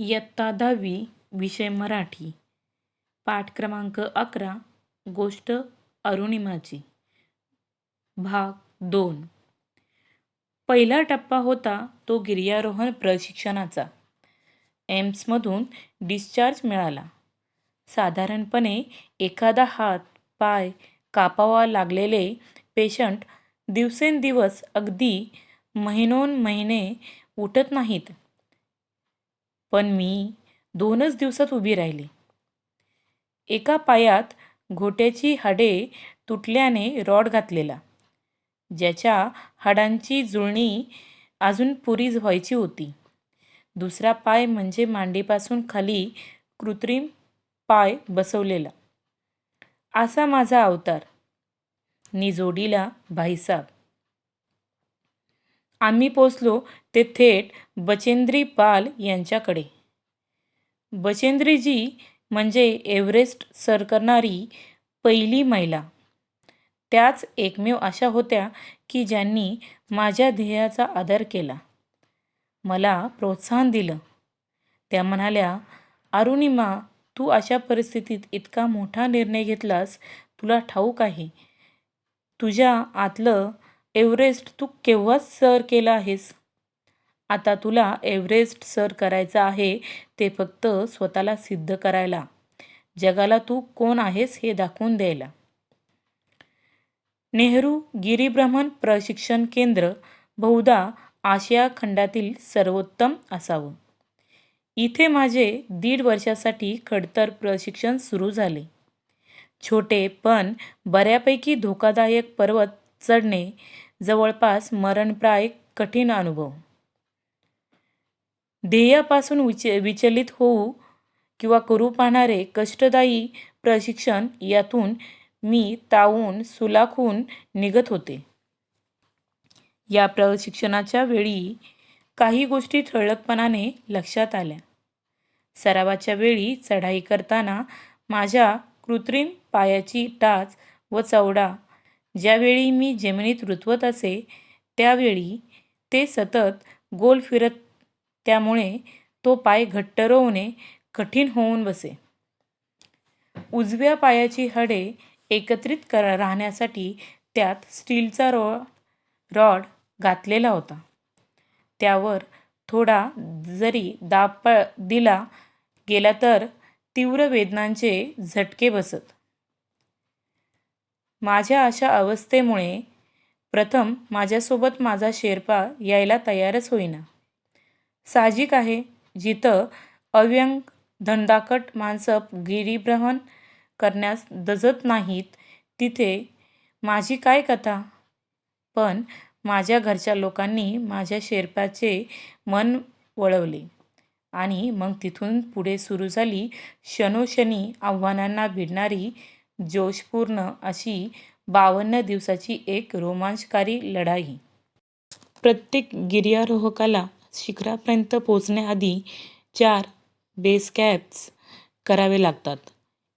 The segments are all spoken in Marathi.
इयत्ता दहावी विषय मराठी. पाठ क्रमांक अकरा गोष्ट अरुणिमाची. भाग दोन. पहिला टप्पा होता तो गिर्यारोहण प्रशिक्षणाचा. एम्समधून डिस्चार्ज मिळाला. साधारणपणे एखादा हात पाय कापावा लागलेले पेशंट दिवसेंदिवस अगदी महिनोन महिने उठत नाहीत. पण मी दोनच दिवसात उभी राहिली. एका पायात घोट्याची हाडे तुटल्याने रॉड घातलेला. ज्याच्या हाडांची जुळणी अजून पुरी व्हायची होती. दुसरा पाय म्हणजे मांडीपासून खाली कृत्रिम पाय बसवलेला. असा माझा अवतार. निजोडीला भाईसाब. आम्ही पोचलो ते थेट बचेंद्री पाल यांच्याकडे. बचेंद्रीजी म्हणजे एव्हरेस्ट सर करणारी पहिली महिला. त्याच एकमेव अशा होत्या की ज्यांनी माझ्या ध्येयाचा आदर केला. मला प्रोत्साहन दिलं. त्या म्हणाल्या अरुणिमा तू अशा परिस्थितीत इतका मोठा निर्णय घेतलास तुला ठाऊक आहे. तुझ्या आतलं एव्हरेस्ट तू केव्हाच सर केलं आहेस? आता तुला एव्हरेस्ट सर करायचं आहे ते फक्त स्वतःला सिद्ध करायला. जगाला तू कोण आहेस हे दाखवून द्यायला. नेहरू गिरीभ्रमण प्रशिक्षण केंद्र बहुधा आशिया खंडातील सर्वोत्तम असावं. इथे माझे दीड वर्षासाठी खडतर प्रशिक्षण सुरू झाले. छोटे पण बऱ्यापैकी धोकादायक पर्वत चढणे जवळपास मरणप्राय कठीण अनुभव. ध्येयापासून विच विचलित होऊ किंवा करू पाहणारे कष्टदायी प्रशिक्षण यातून मी तावून सुलाखून निघत होते. या प्रशिक्षणाच्या वेळी काही गोष्टी ठळकपणाने लक्षात आल्या. सरावाच्या वेळी चढाई करताना माझ्या कृत्रिम पायाची टाच व चवडा ज्यावेळी मी जमिनीत रुतवत असे त्यावेळी ते सतत गोल फिरत त्यामुळे तो पाय घट्ट रोवणे कठीण होऊन बसे. उजव्या पायाची हाडे एकत्रित कर राहण्यासाठी त्यात स्टीलचा रॉ रॉड घातलेला होता. त्यावर थोडा जरी दाब प दिला गेला तर तीव्र वेदनांचे झटके बसत. माझ्या अशा अवस्थेमुळे प्रथम माझ्यासोबत माझा शेर्पा यायला तयारच होईना. साहजिक आहे जिथं अव्यंग धंदाकट माणसं गिरीभ्रमण करण्यास दजत नाहीत तिथे माझी काय कथा? पण माझ्या घरच्या लोकांनी माझ्या शेर्पाचे मन वळवले आणि मग तिथून पुढे सुरू झाली शनोशनी आव्हानांना भिडणारी जोशपूर्ण अशी बावन्न दिवसाची एक रोमांचकारी लढाई. प्रत्येक गिर्यारोहकाला शिखरापर्यंत पोचण्याआधी चार बेस कॅम्प्स करावे लागतात.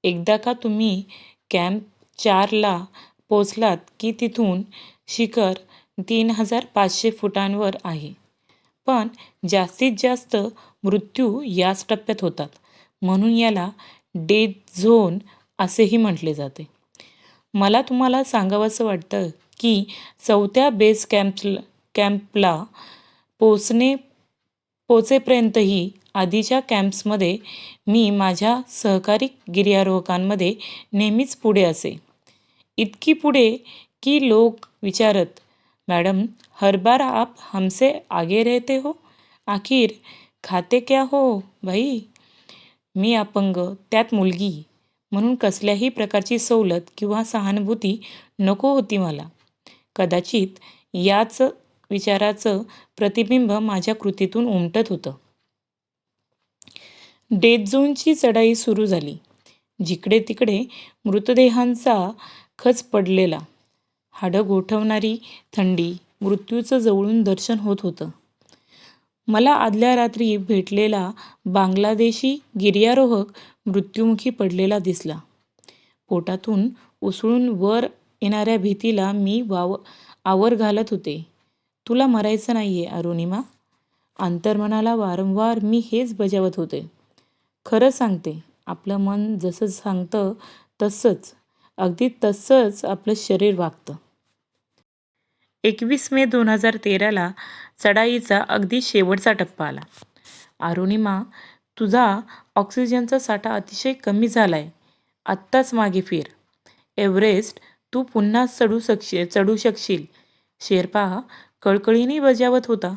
एकदा का तुम्ही कॅम्प चारला पोचलात की तिथून शिखर तीन हजार पाचशे फुटांवर आहे. पण जास्तीत जास्त मृत्यू याच टप्प्यात होतात. म्हणून याला डेथ झोन असेही म्हटले जाते. मला तुम्हाला सांगावंसं वाटतं की चौथ्या बेस कॅम्प कॅम्पला पोचणे पोचेपर्यंतही आधीच्या कॅम्प्समध्ये मी माझ्या सहकारी गिर्यारोहकांमध्ये नेहमीच पुढे असे. इतकी पुढे की लोक विचारत मॅडम हर बार आप हमसे आगे रहते हो? आखिर खाते क्या हो भाई? मी अपंग त्यात मुलगी. म्हणून कसल्याही प्रकारची सवलत किंवा सहानुभूती नको होती मला. कदाचित याच विचाराचं प्रतिबिंब माझ्या कृतीतून उमटत होतं. डेथ झोनची चढाई सुरू झाली. जिकडे तिकडे मृतदेहांचा खच पडलेला. हाडं गोठवणारी थंडी मृत्यूचं जवळून दर्शन होत होतं. मला आदल्या रात्री भेटलेला बांगलादेशी गिर्यारोहक मृत्युमुखी पडलेला दिसला. पोटातून उसळून वर येणाऱ्या भीतीला मी वाव आवर घालत होते. तुला मरायचं नाही आहे अरुणिमा? अंतर्मनाला वारंवार मी हेच बजावत होते. खरं सांगते आपलं मन जसं सांगतं तसंच अगदी तसंच आपलं शरीर वागतं. एकवीस मे दोन हजार तेराला चढाईचा अगदी शेवटचा टप्पा आला. अरुणिमा तुझा ऑक्सिजनचा साठा अतिशय कमी झाला आहे आत्ताच मागे फिर. एव्हरेस्ट तू पुन्हा चढू शकश चढू शकशील शेर्पा कळकळीने बजावत होता.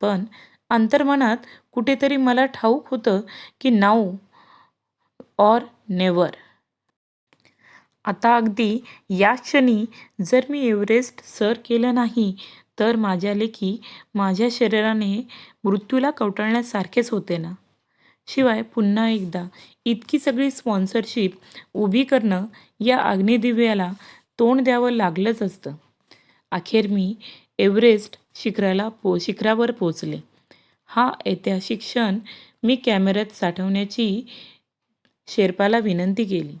पण अंतर्मनात कुठेतरी मला ठाऊक होतं की नाऊ ऑर नेवर आता अगदी या क्षणी जर मी एव्हरेस्ट सर केलं नाही तर माझ्या लेखी माझ्या शरीराने मृत्यूला कवटाळण्यासारखेच होते ना. शिवाय पुन्हा एकदा इतकी सगळी स्पॉन्सरशिप उभी करणं या अग्निदिव्याला तोंड द्यावं लागलंच असतं. अखेर मी एव्हरेस्ट शिखराला पो शिखरावर पोचले हा ऐतिहासिक क्षण मी कॅमेऱ्यात साठवण्याची शेर्पाला विनंती केली.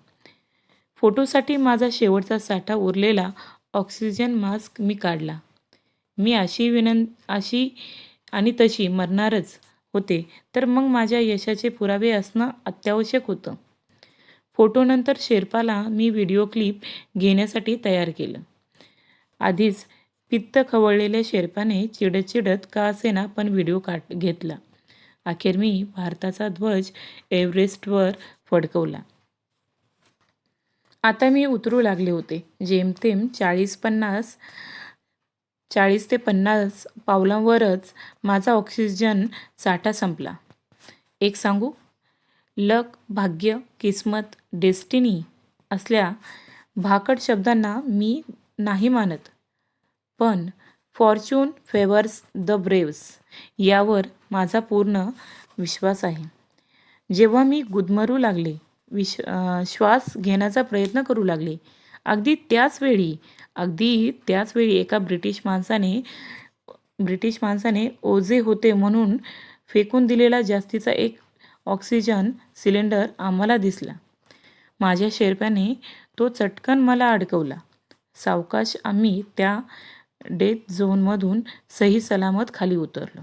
फोटोसाठी माझा शेवटचा साठा उरलेला ऑक्सिजन मास्क मी काढला. मी अशी विनं अशी आणि तशी मरणारच होते. तर मग माझ्या यशाचे पुरावे असणं अत्यावश्यक होतं. फोटोनंतर शेर्पाला मी व्हिडिओ क्लिप घेण्यासाठी तयार केलं. आधीच पित्त खवळलेल्या शेर्पाने चिडत चिडत का असेना पण व्हिडिओ काट घेतला. अखेर मी भारताचा ध्वज एव्हरेस्टवर फडकवला. आता मी उतरू लागले होते. जेमतेम चाळीस पन्नास चाळीस ते पन्नास पावलांवरच माझा ऑक्सिजन साठा संपला. एक सांगू? लक भाग्य किस्मत डेस्टिनी असल्या भाकड शब्दांना मी नाही मानत. पण फॉर्च्यून फेवर्स द ब्रेव्स यावर माझा पूर्ण विश्वास आहे. जेव्हा मी गुदमरू लागले विश श्वास घेण्याचा प्रयत्न करू लागले अगदी त्याच वेळी अगदी त्याच वेळी एका ब्रिटिश माणसाने ब्रिटिश माणसाने ओझे होते म्हणून फेकून दिलेला जास्तीचा एक ऑक्सिजन सिलेंडर आम्हाला दिसला. माझ्या शेरप्याने तो चटकन मला अडकवला. सावकाश आम्ही त्या डेथ झोनमधून सही सलामत खाली उतरलो.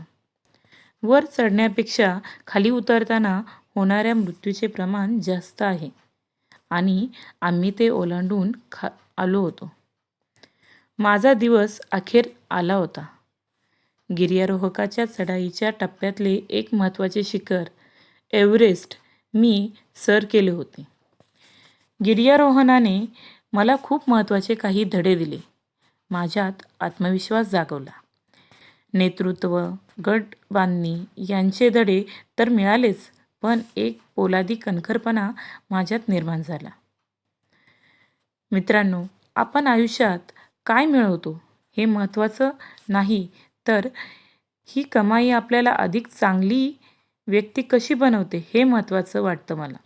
वर चढण्यापेक्षा खाली उतरताना होणाऱ्या मृत्यूचे प्रमाण जास्त आहे. आणि आम्ही ते ओलांडून खा आलो होतो. माझा दिवस अखेर आला होता. गिर्यारोहकाच्या चढाईच्या टप्प्यातले एक महत्त्वाचे शिखर एव्हरेस्ट मी सर केले होते. गिर्यारोहणाने मला खूप महत्त्वाचे काही धडे दिले. माझ्यात आत्मविश्वास जागवला. नेतृत्व गट बांधणी यांचे धडे तर मिळालेच पण एक पोलादी कणखरपणा माझ्यात निर्माण झाला. मित्रांनो आपण आयुष्यात काय मिळवतो हे महत्त्वाचं नाही तर ही कमाई आपल्याला अधिक चांगली व्यक्ती कशी बनवते हे महत्त्वाचं वाटतं मला.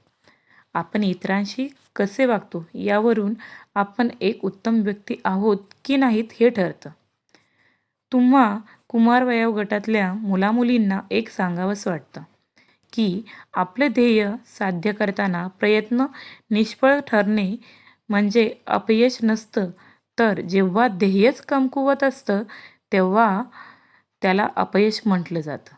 आपण इतरांशी कसे वागतो यावरून आपण एक उत्तम व्यक्ती आहोत की नाहीत हे ठरतं. तुम्हा कुमार वयोगटातल्या मुलामुलींना एक सांगावंसं वाटतं. की आपलं ध्येय साध्य करताना प्रयत्न निष्फळ ठरणे म्हणजे अपयश नसतं. तर जेव्हा ध्येयच कमकुवत असतं तेव्हा त्याला अपयश म्हटलं जातं.